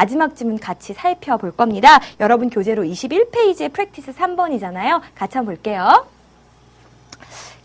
마지막 지문 같이 살펴볼 겁니다. 여러분 교재로 21페이지의 프랙티스 3번이잖아요. 같이 한번 볼게요.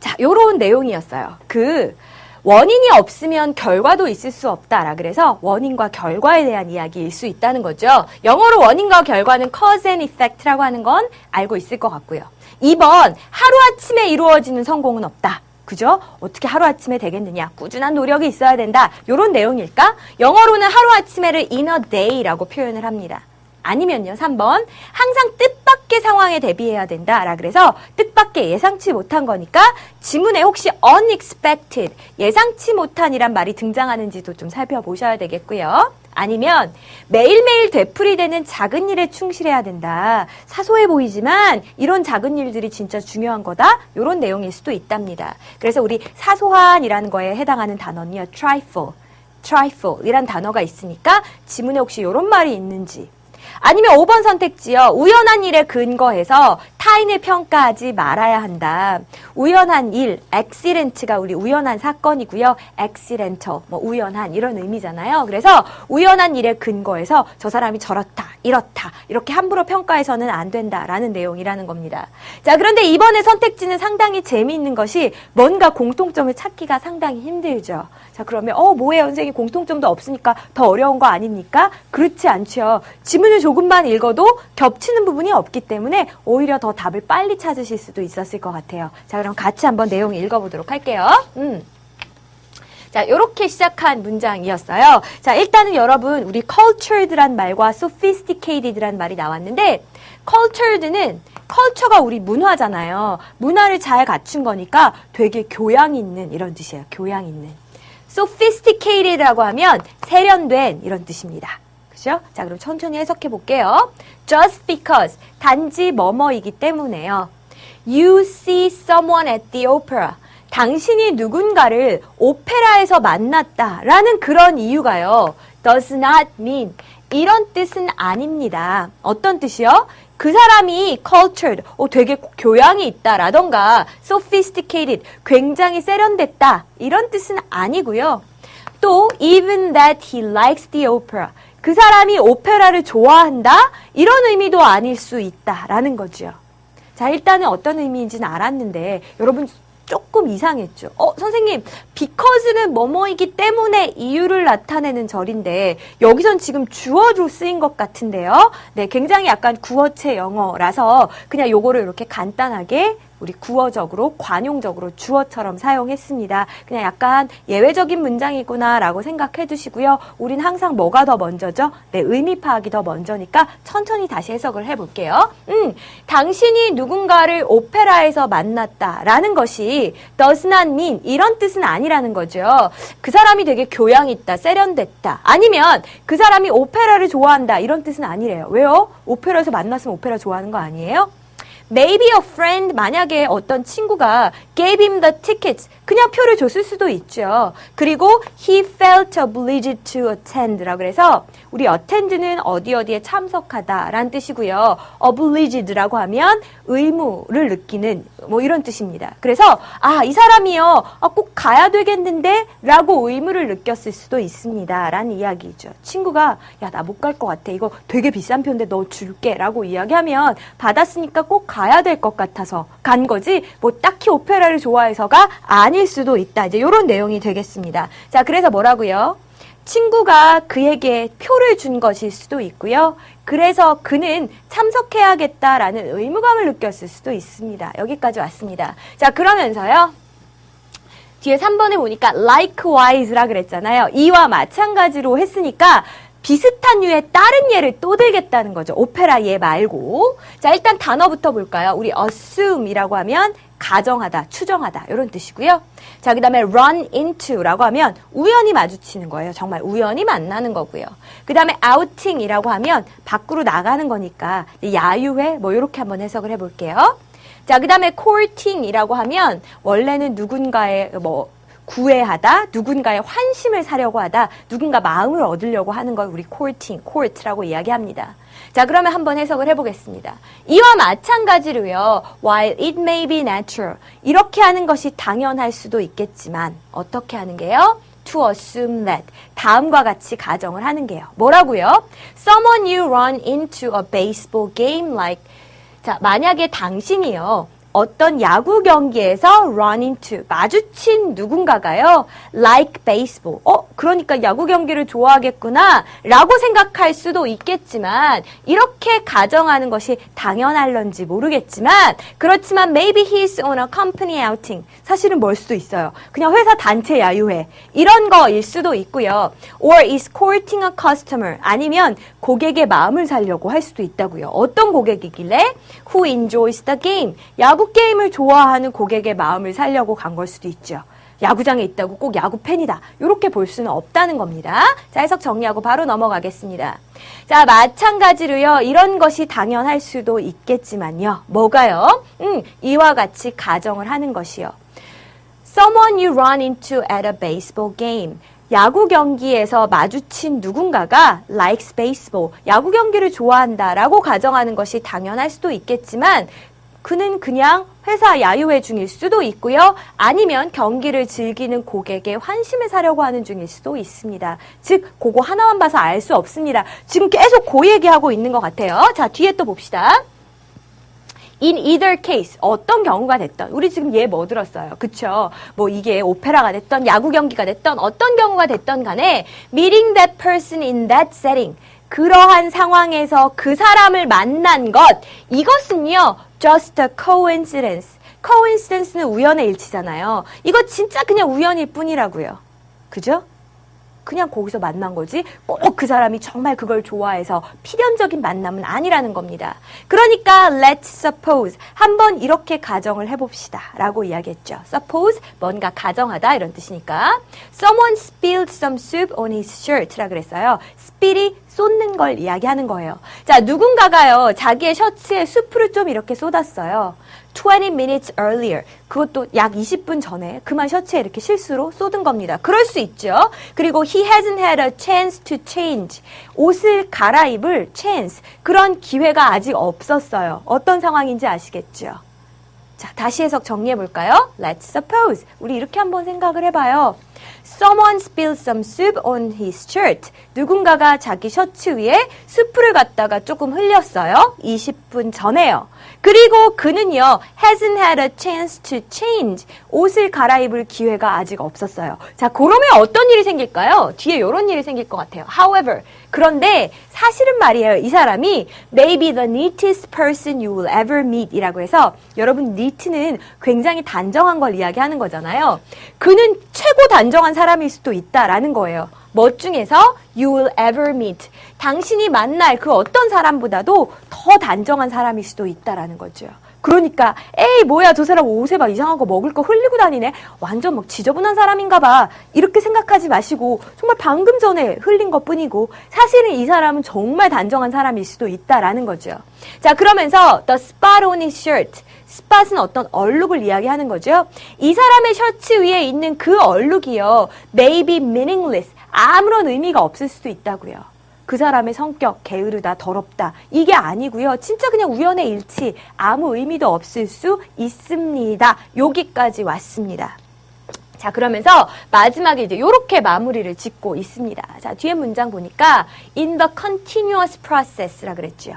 자, 요런 내용이었어요. 그 원인이 없으면 결과도 있을 수 없다라 그래서 원인과 결과에 대한 이야기일 수 있다는 거죠. 영어로 원인과 결과는 cause and effect라고 하는 건 알고 있을 것 같고요. 2번 하루아침에 이루어지는 성공은 없다. 그죠? 어떻게 하루아침에 되겠느냐? 꾸준한 노력이 있어야 된다. 요런 내용일까? 영어로는 하루아침에를 in a day라고 표현을 합니다. 아니면요, 3번. 항상 뜻밖의 상황에 대비해야 된다. 라 그래서 뜻밖의 예상치 못한 거니까 지문에 혹시 unexpected, 예상치 못한이란 말이 등장하는지도 좀 살펴보셔야 되겠고요. 아니면 매일매일 되풀이되는 작은 일에 충실해야 된다. 사소해 보이지만 이런 작은 일들이 진짜 중요한 거다. 이런 내용일 수도 있답니다. 그래서 우리 사소한이라는 거에 해당하는 단어는요. trifle, trifle이란 단어가 있으니까 지문에 혹시 이런 말이 있는지 아니면 5번 선택지요. 우연한 일에 근거해서 타인을 평가하지 말아야 한다. 우연한 일, accident가 우리 우연한 사건이고요. accidental, 뭐 우연한 이런 의미잖아요. 그래서 우연한 일에 근거해서 저 사람이 저렇다, 이렇다, 이렇게 함부로 평가해서는 안 된다라는 내용이라는 겁니다. 자, 그런데 이번에 선택지는 상당히 재미있는 것이 뭔가 공통점을 찾기가 상당히 힘들죠. 자, 그러면 어, 뭐예요? 선생님 공통점도 없으니까 더 어려운 거 아닙니까? 그렇지 않죠. 지문을 조금만 읽어도 겹치는 부분이 없기 때문에 오히려 더 답을 빨리 찾으실 수도 있었을 것 같아요. 자, 그럼 같이 한번 내용 읽어보도록 할게요. 음. 자, 이렇게 시작한 문장이었어요. 자, 일단은 여러분, 우리 cultured란 말과 sophisticated란 말이 나왔는데, cultured는 컬처가 우리 문화잖아요. 문화를 잘 갖춘 거니까 되게 교양 있는 이런 뜻이에요. 교양 있는. sophisticated라고 하면 세련된 이런 뜻입니다. 그죠? 자, 그럼 천천히 해석해 볼게요. just because 단지 뭐뭐이기 때문에요. You see someone at the opera. 당신이 누군가를 오페라에서 만났다라는 그런 이유가요. does not mean 이런 뜻은 아닙니다. 어떤 뜻이요? 그 사람이 cultured, 어, 되게 교양이 있다라던가 sophisticated, 굉장히 세련됐다 이런 뜻은 아니고요. 또 even that he likes the opera, 그 사람이 오페라를 좋아한다 이런 의미도 아닐 수 있다라는 거죠. 자, 일단은 어떤 의미인지는 알았는데 여러분 조금 이상했죠. 어, 선생님, because는 뭐뭐이기 때문에 이유를 나타내는 절인데 여기선 지금 주어로 쓰인 것 같은데요. 네, 굉장히 약간 구어체 영어라서 그냥 요거를 이렇게 간단하게 우리 구어적으로 관용적으로 주어처럼 사용했습니다. 그냥 약간 예외적인 문장이구나라고 생각해 두시고요. 우린 항상 뭐가 더 먼저죠? 네, 의미 파악이 더 먼저니까 천천히 다시 해석을 해 볼게요. 음, 당신이 누군가를 오페라에서 만났다라는 것이 does not mean 이런 뜻은 아니라는 거죠. 그 사람이 되게 교양 있다, 세련됐다. 아니면 그 사람이 오페라를 좋아한다 이런 뜻은 아니래요. 왜요? 오페라에서 만났으면 오페라 좋아하는 거 아니에요? Maybe a friend 만약에 어떤 친구가 gave him the tickets 그냥 표를 줬을 수도 있죠. 그리고 he felt obliged to attend라 그래서 우리 attend는 어디 어디에 참석하다라는 뜻이고요. obliged라고 하면 의무를 느끼는 뭐 이런 뜻입니다. 그래서 아 이 사람이요 아, 꼭 가야 되겠는데 라고 의무를 느꼈을 수도 있습니다 라는 이야기죠. 친구가 야 나 못 갈 것 같아 이거 되게 비싼 표인데 너 줄게 라고 이야기하면 받았으니까 꼭 가야 될 것 같아서 간 거지 뭐 딱히 오페라를 좋아해서가 아닐 수도 있다 이제 이런 내용이 되겠습니다. 자 그래서 뭐라고요? 친구가 그에게 표를 준 것일 수도 있고요. 그래서 그는 참석해야겠다라는 의무감을 느꼈을 수도 있습니다. 여기까지 왔습니다. 자, 그러면서요. 뒤에 3번에 보니까 likewise라 그랬잖아요. 이와 마찬가지로 했으니까 비슷한 유의 다른 예를 또 들겠다는 거죠. 오페라 예 말고. 자, 일단 단어부터 볼까요? 우리 assume이라고 하면 가정하다, 추정하다 이런 뜻이고요. 자, 그다음에 run into라고 하면 우연히 마주치는 거예요. 정말 우연히 만나는 거고요. 그다음에 outing이라고 하면 밖으로 나가는 거니까 야유회 뭐 이렇게 한번 해석을 해 볼게요. 자, 그다음에 courting이라고 하면 원래는 누군가의 뭐 구애하다, 누군가의 환심을 사려고 하다, 누군가 마음을 얻으려고 하는 걸 우리 courting, court라고 이야기합니다. 자, 그러면 한번 해석을 해보겠습니다. 이와 마찬가지로요, while it may be natural, 이렇게 하는 것이 당연할 수도 있겠지만, 어떻게 하는 게요? to assume that 다음과 같이 가정을 하는 게요. 뭐라고요? Someone you run into a baseball game like 자, 만약에 당신이요. 어떤 야구 경기에서 run into 마주친 누군가가요. like baseball. 어, 그러니까 야구 경기를 좋아하겠구나. 라고 생각할 수도 있겠지만 이렇게 가정하는 것이 당연할런지 모르겠지만 그렇지만 maybe he's on a company outing. 사실은 뭘 수도 있어요. 그냥 회사 단체 야유회. 이런 거일 수도 있고요. or is courting a customer. 아니면 고객의 마음을 살려고 할 수도 있다고요. 어떤 고객이길래 who enjoys the game. 야구 게임을 좋아하는 고객의 마음을 살려고 간 걸 수도 있죠. 야구장에 있다고 꼭 야구 팬이다. 이렇게 볼 수는 없다는 겁니다. 자, 해석 정리하고 바로 넘어가겠습니다. 자, 마찬가지로요. 이런 것이 당연할 수도 있겠지만요. 뭐가요? 음, 이와 같이 가정을 하는 것이요. Someone you run into at a baseball game. 야구 경기에서 마주친 누군가가 likes baseball. 야구 경기를 좋아한다라고 가정하는 것이 당연할 수도 있겠지만 그는 그냥 회사 야유회 중일 수도 있고요. 아니면 경기를 즐기는 고객의 환심을 사려고 하는 중일 수도 있습니다. 즉, 그거 하나만 봐서 알 수 없습니다. 지금 계속 그 얘기하고 있는 것 같아요. 자, 뒤에 또 봅시다. In either case, 어떤 경우가 됐던, 우리 지금 얘 뭐 들었어요? 그쵸? 뭐 이게 오페라가 됐던, 야구 경기가 됐던, 어떤 경우가 됐던 간에, meeting that person in that setting. 그러한 상황에서 그 사람을 만난 것, 이것은요, just a coincidence. coincidence는 우연의 일치잖아요. 이거 진짜 그냥 우연일 뿐이라고요. 그죠? 그냥 거기서 만난 거지 꼭 그 사람이 정말 그걸 좋아해서 필연적인 만남은 아니라는 겁니다. 그러니까 let's suppose 한번 이렇게 가정을 해봅시다 라고 이야기했죠. suppose 뭔가 가정하다 이런 뜻이니까 someone spilled some soup on his shirt 라 그랬어요. spill이 쏟는 걸 이야기하는 거예요. 자 누군가가요 자기의 셔츠에 수프를 좀 이렇게 쏟았어요. 20 minutes earlier. 그것도 약 20분 전에 그만 셔츠에 이렇게 실수로 쏟은 겁니다. 그럴 수 있죠. 그리고 he hasn't had a chance to change. 옷을 갈아입을 chance. 그런 기회가 아직 없었어요. 어떤 상황인지 아시겠죠? 자, 다시 해석 정리해 볼까요? Let's suppose. 우리 이렇게 한번 생각을 해봐요. Someone spilled some soup on his shirt. 누군가가 자기 셔츠 위에 수프를 갖다가 조금 흘렸어요. 20분 전에요. 그리고 그는요, hasn't had a chance to change. 옷을 갈아입을 기회가 아직 없었어요. 자, 그러면 어떤 일이 생길까요? 뒤에 이런 일이 생길 것 같아요. However, 그런데 사실은 말이에요. 이 사람이 maybe the neatest person you will ever meet 이라고 해서 여러분 neat는 굉장히 단정한 걸 이야기하는 거잖아요. 그는 최고 단정한 사람일 수도 있다라는 거예요. 뭐 중에서 you will ever meet. 당신이 만날 그 어떤 사람보다도 더 단정한 사람일 수도 있다라는 거죠. 그러니까 에이 뭐야 저 사람 옷에 막 이상한 거 먹을 거 흘리고 다니네? 완전 막 지저분한 사람인가 봐. 이렇게 생각하지 마시고 정말 방금 전에 흘린 것 뿐이고 사실은 이 사람은 정말 단정한 사람일 수도 있다라는 거죠. 자 그러면서 the spot on his shirt. 스팟은 어떤 얼룩을 이야기하는 거죠. 이 사람의 셔츠 위에 있는 그 얼룩이요. May be meaningless 아무런 의미가 없을 수도 있다고요 그 사람의 성격, 게으르다, 더럽다. 이게 아니고요. 진짜 그냥 우연의 일치, 아무 의미도 없을 수 있습니다. 여기까지 왔습니다. 자, 그러면서 마지막에 이제 이렇게 마무리를 짓고 있습니다. 자, 뒤에 문장 보니까 in the continuous process라 그랬죠.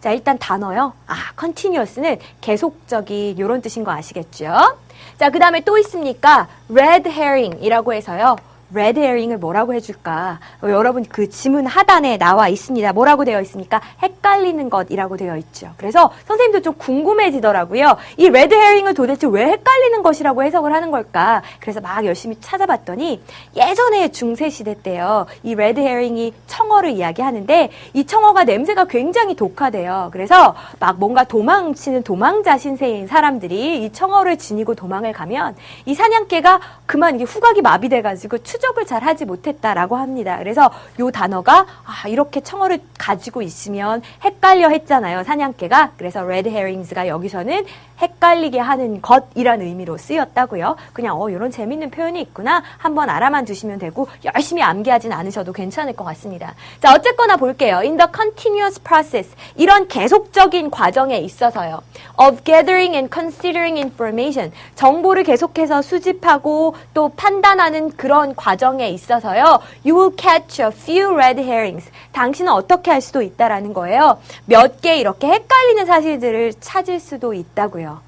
자, 일단 단어요. 아, continuous는 계속적인 이런 뜻인 거 아시겠죠? 자, 그 다음에 또 있습니까? red herring이라고 해서요. 레드 헤링을 뭐라고 해줄까? 어, 여러분 그 지문 하단에 나와 있습니다. 뭐라고 되어 있습니까? 헷갈리는 것이라고 되어 있죠. 그래서 선생님도 좀 궁금해지더라고요. 이 레드 헤링을 도대체 왜 헷갈리는 것이라고 해석을 하는 걸까? 그래서 막 열심히 찾아봤더니 예전에 중세 시대 때요. 이 레드 헤링이 청어를 이야기하는데 이 청어가 냄새가 굉장히 독하대요. 그래서 막 뭔가 도망치는 도망자 신세인 사람들이 이 청어를 지니고 도망을 가면 이 사냥개가 그만 이게 후각이 마비돼가지고 추 적을 잘 하지 못했다라고 합니다. 그래서 요 단어가 아, 이렇게 청어를 가지고 있으면 헷갈려 했잖아요. 사냥개가. 그래서 red herrings가 여기서는 헷갈리게 하는 것이란 의미로 쓰였다고요. 그냥 어 이런 재밌는 표현이 있구나. 한번 알아만 두시면 되고 열심히 암기하진 않으셔도 괜찮을 것 같습니다. 자, 어쨌거나 볼게요. In the continuous process 이런 계속적인 과정에 있어서요. of gathering and considering information 정보를 계속해서 수집하고 또 판단하는 그런 과정 에 있어서요. You will catch a few red herrings. 당신은 어떻게 할 수도 있다라는 거예요. 몇 개 이렇게 헷갈리는 사실들을 찾을 수도 있다고요.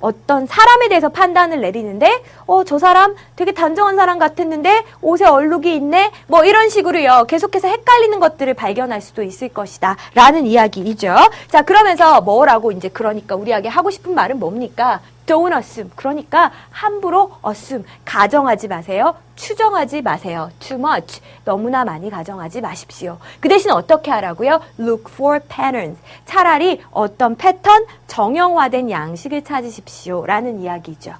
어떤 사람에 대해서 판단을 내리는데, 어, 저 사람 되게 단정한 사람 같았는데, 옷에 얼룩이 있네? 뭐 이런 식으로요. 계속해서 헷갈리는 것들을 발견할 수도 있을 것이다. 라는 이야기이죠. 자, 그러면서 뭐라고 이제 그러니까 우리에게 하고 싶은 말은 뭡니까? Don't assume. 그러니까 함부로 assume. 가정하지 마세요. 추정하지 마세요. Too much. 너무나 많이 가정하지 마십시오. 그 대신 어떻게 하라고요? Look for patterns. 차라리 어떤 패턴, 정형화된 양식을 찾으십시오. 라는 이야기죠.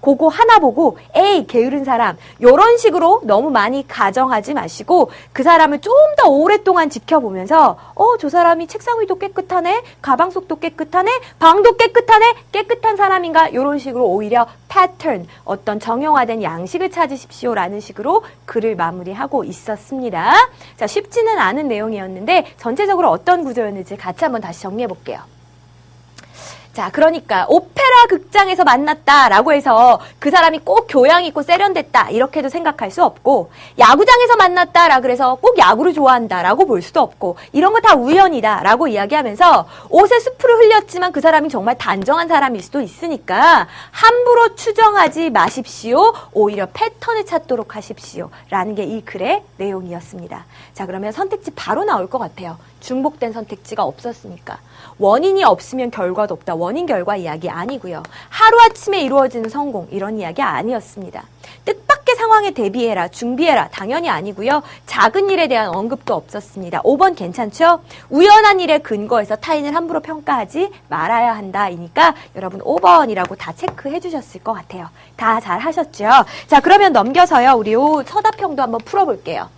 그거 하나 보고 에이 게으른 사람. 요런 식으로 너무 많이 가정하지 마시고 그 사람을 좀 더 오랫동안 지켜보면서 어 저 사람이 책상 위도 깨끗하네? 가방 속도 깨끗하네? 방도 깨끗하네? 깨끗한 사람인가? 요런 식으로 오히려 패턴 어떤 정형화된 양식을 찾으십시오라는 식으로 글을 마무리하고 있었습니다. 자 쉽지는 않은 내용이었는데 전체적으로 어떤 구조였는지 같이 한번 다시 정리해 볼게요. 자, 그러니까 오페라 극장에서 만났다라고 해서 그 사람이 꼭 교양 있고 세련됐다 이렇게도 생각할 수 없고 야구장에서 만났다라 그래서 꼭 야구를 좋아한다라고 볼 수도 없고 이런 거 다 우연이다라고 이야기하면서 옷에 수프를 흘렸지만 그 사람이 정말 단정한 사람일 수도 있으니까 함부로 추정하지 마십시오. 오히려 패턴을 찾도록 하십시오라는 게 이 글의 내용이었습니다. 자, 그러면 선택지 바로 나올 것 같아요. 중복된 선택지가 없었으니까. 원인이 없으면 결과도 없다. 원인 결과 이야기 아니고요. 하루아침에 이루어지는 성공 이런 이야기 아니었습니다. 뜻밖의 상황에 대비해라, 준비해라 당연히 아니고요. 작은 일에 대한 언급도 없었습니다. 5번 괜찮죠? 우연한 일에 근거해서 타인을 함부로 평가하지 말아야 한다이니까 여러분 5번이라고 다 체크해 주셨을 것 같아요. 다 잘 하셨죠? 자, 그러면 넘겨서요. 우리 요 서답형도 한번 풀어 볼게요.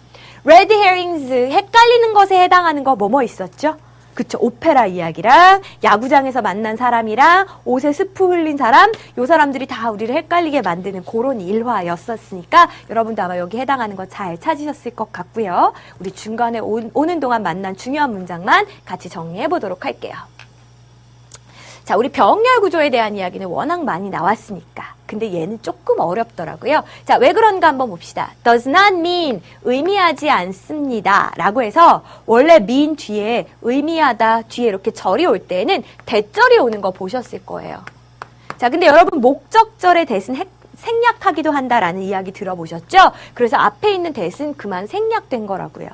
레드 헤링스 헷갈리는 것에 해당하는 거 뭐뭐 있었죠? 그쵸 오페라 이야기랑 야구장에서 만난 사람이랑 옷에 스프 흘린 사람 요 사람들이 다 우리를 헷갈리게 만드는 그런 일화였었으니까 여러분도 아마 여기 해당하는 거 잘 찾으셨을 것 같고요 우리 중간에 오, 오는 동안 만난 중요한 문장만 같이 정리해 보도록 할게요 자, 우리 병렬 구조에 대한 이야기는 워낙 많이 나왔으니까. 근데 얘는 조금 어렵더라고요. 자, 왜 그런가 한번 봅시다. does not mean 의미하지 않습니다. 라고 해서 원래 mean 뒤에 의미하다 뒤에 이렇게 절이 올 때는 대절이 오는 거 보셨을 거예요. 자, 근데 여러분 목적절의 대신 핵, 생략하기도 한다라는 이야기 들어보셨죠? 그래서 앞에 있는 대신 그만 생략된 거라고요.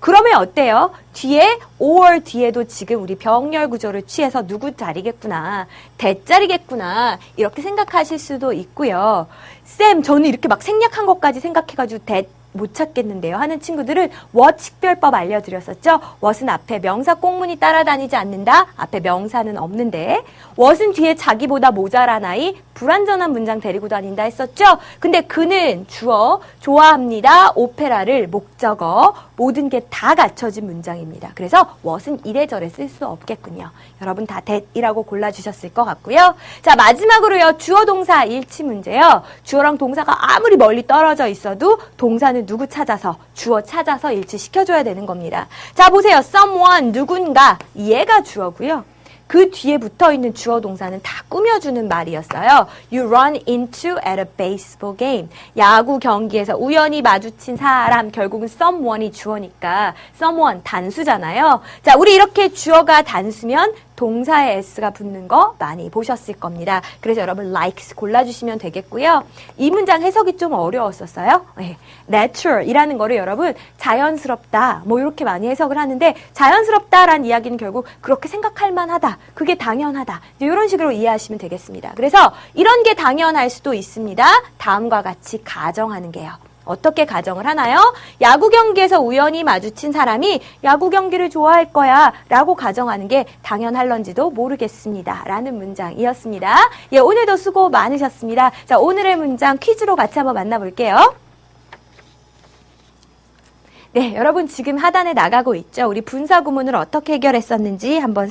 그러면 어때요? 뒤에 or 뒤에도 지금 우리 병렬 구조를 취해서 누구 자리겠구나, 대자리겠구나 이렇게 생각하실 수도 있고요. 쌤, 저는 이렇게 막 생략한 것까지 생각해가지고 대 못 찾겠는데요. 하는 친구들은 what 식별법 알려드렸었죠. what은 앞에 명사 꽁문이 따라다니지 않는다. 앞에 명사는 없는데 what은 뒤에 자기보다 모자란 아이 불완전한 문장 데리고 다닌다 했었죠. 근데 그는 주어 좋아합니다. 오페라를 목적어 모든 게 다 갖춰진 문장입니다. 그래서 what은 이래저래 쓸 수 없겠군요. 여러분 다 that이라고 골라주셨을 것 같고요. 자 마지막으로요. 주어 동사 일치 문제요. 주어랑 동사가 아무리 멀리 떨어져 있어도 동사는 누구 찾아서 주어 찾아서 일치시켜줘야 되는 겁니다. 자 보세요. someone 누군가 얘가 주어고요. 그 뒤에 붙어 있는 주어 동사는 다 꾸며주는 말이었어요. You run into at a baseball game. 야구 경기에서 우연히 마주친 사람, 결국은 someone이 주어니까 someone 단수잖아요. 자, 우리 이렇게 주어가 단수면 동사에 s가 붙는 거 많이 보셨을 겁니다. 그래서 여러분 likes 골라주시면 되겠고요. 이 문장 해석이 좀 어려웠었어요. 네. natural이라는 거를 여러분 자연스럽다 뭐 이렇게 많이 해석을 하는데 자연스럽다라는 이야기는 결국 그렇게 생각할 만하다. 그게 당연하다. 이런 식으로 이해하시면 되겠습니다. 그래서 이런 게 당연할 수도 있습니다. 다음과 같이 가정하는 게요. 어떻게 가정을 하나요? 야구 경기에서 우연히 마주친 사람이 야구 경기를 좋아할 거야 라고 가정하는 게 당연할런지도 모르겠습니다. 라는 문장이었습니다. 예, 오늘도 수고 많으셨습니다. 자, 오늘의 문장 퀴즈로 같이 한번 만나볼게요. 네, 여러분 지금 하단에 나가고 있죠. 우리 분사 구문을 어떻게 해결했었는지 한번